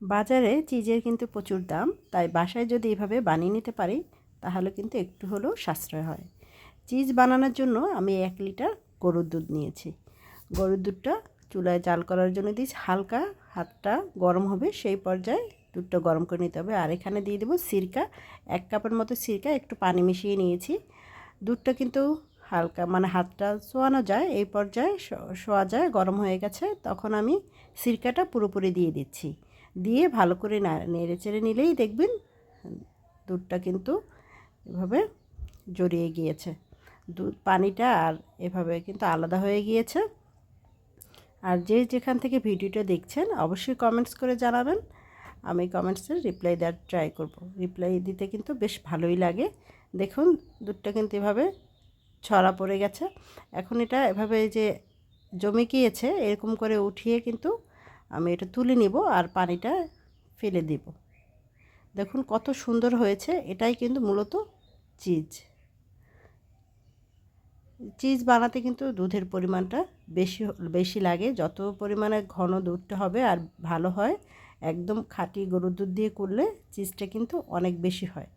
বাজারে চিজের কিন্তু প্রচুর দাম, তাই বাসায় যদি এভাবে বানিয়ে নিতে পারি, তাহলে কিন্তু একটু হলেও সাশ্রয় হয়। চিজ বানানোর জন্য আমি এক লিটার গরুর দুধ নিয়েছি। গরুর দুধটা চুলায় জাল করার জন্য দিয়েছি, হালকা হাতটা গরম হবে, সেই পর্যায়ে দুধটা গরম করে নিতে হবে। আর এখানে দিয়ে দেবো সিরকা, এক কাপের মতো সিরকা, একটু পানি মিশিয়ে নিয়েছি। দুধটা কিন্তু হালকা মানে হাতটা শোয়ানো যায়, এই পর্যায়ে শোয়া যায়, গরম হয়ে গেছে, তখন আমি সিরকাটা পুরোপুরি দিয়ে দিচ্ছি। দিয়ে ভালো করে নেড়ে চেড়ে নিলেই দেখবেন দুধটা কিন্তু এভাবে জড়িয়ে গিয়েছে। দুধ, পানিটা আর এভাবে কিন্তু আলাদা হয়ে গিয়েছে। আর যে যেখান থেকে ভিডিওটা দেখছেন, অবশ্যই কমেন্টস করে জানাবেন। আমি কমেন্টসের রিপ্লাই দেওয়ার ট্রাই করব। রিপ্লাই দিতে কিন্তু বেশ ভালোই লাগে। দেখুন, দুধটা কিন্তু এভাবে ছড়া পড়ে গেছে। এখন এটা এভাবে যে জমে গিয়েছে, এরকম করে উঠিয়ে কিন্তু আমি এটা তুলে নিব আর পানিটা ফেলে দিব। দেখুন কত সুন্দর হয়েছে, এটাই কিন্তু মূলত চিজ। চিজ বানাতে কিন্তু দুধের পরিমাণটা বেশি বেশি লাগে, যত পরিমাণে ঘন দুধটা হবে আর ভালো হয়, একদম খাঁটি গরুর দুধ দিয়ে করলে চিজটা কিন্তু অনেক বেশি হয়।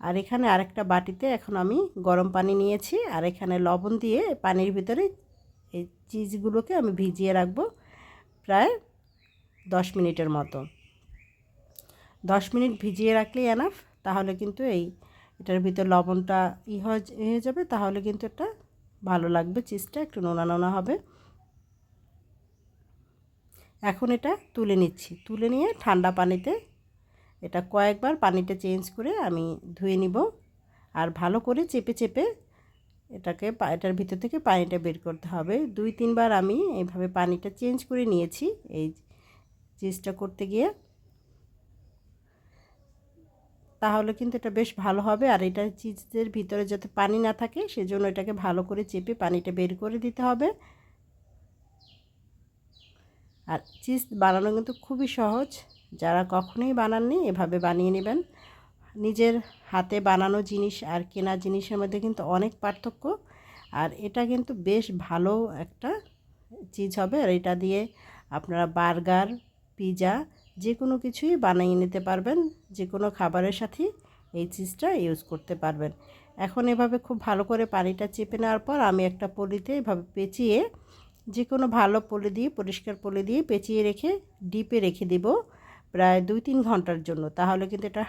আর এখানে আরেকটা বাটিতে এখন আমি গরম পানি নিয়েছি আর এখানে লবণ দিয়ে পানির ভিতরে এই চিজগুলোকে আমি ভিজিয়ে রাখব। প্রায় দশ মিনিটের মতো। দশ মিনিট ভিজিয়ে রাখলেই এনাফ তাহলে কিন্তু এই এটার ভিতর লবণটা ই হয়ে যাবে, তাহলে কিন্তু এটা ভালো লাগবে চিজটা একটু নোনা নোনা হবে। এখন এটা তুলে নিচ্ছি। তুলে নিয়ে ঠান্ডা পানিতে এটা কয়েকবার পানিটা চেঞ্জ করে আমি ধুয়ে নিব আর ভালো করে চেপে চেপে এটাকে এটার ভিতর থেকে পানিটা বের করতে হবে। দুই তিনবার আমি এইভাবে পানিটা চেঞ্জ করে নিয়েছি, এই চিজটা করতে গিয়ে, তাহলে কিন্তু এটা বেশ ভালো হবে। আর এটা চিজের ভিতরে যাতে পানি না থাকে, সেজন্য এটাকে ভালো করে চেপে পানিটা বের করে দিতে হবে। আর চিজ বানানো কিন্তু খুবই সহজ। যারা কখনোই বানাননি, এভাবে বানিয়ে নেবেন। নিজের হাতে বানানো জিনিস আর কেনা জিনিসের মধ্যে কিন্তু অনেক পার্থক্য। আর এটা কিন্তু বেশ ভালো একটা চিজ হবে। আর এটা দিয়ে আপনারা বার্গার পিজা যে কোনো কিছুই বানিয়ে নিতে পারবেন যে কোনো খাবারের সাথে এই চিজটা ইউজ করতে পারবেন। এখন এভাবে খুব ভালো করে পানিটা চেপে নেওয়ার পর আমি একটা পলিতে এভাবে পেঁচিয়ে যে কোনো ভালো পলি দিয়ে, পরিষ্কার পলি দিয়ে পেঁচিয়ে রেখে ডিপে রেখে দিব প্রায় দুই তিন ঘণ্টার জন্য। তাহলে কিন্তু এটা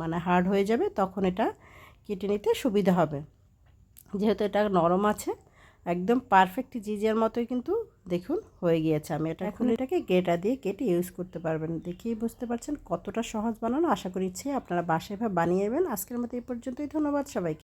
মানে হার্ড হয়ে যাবে, তখন এটা কেটে নিতে সুবিধা হবে। যেহেতু এটা নরম আছে, একদম পারফেক্ট জিজের মতোই কিন্তু দেখুন হয়ে গিয়েছে। আমি এটা এখন এটাকে গেটা দিয়ে কেটে ইউজ করতে পারবেন। দেখেই বুঝতে পারছেন কতটা সহজ বানানো। আশা করি আপনারা বাসায় বানিয়ে নেবেন। আজকের মতো এই পর্যন্তই। ধন্যবাদ সবাইকে।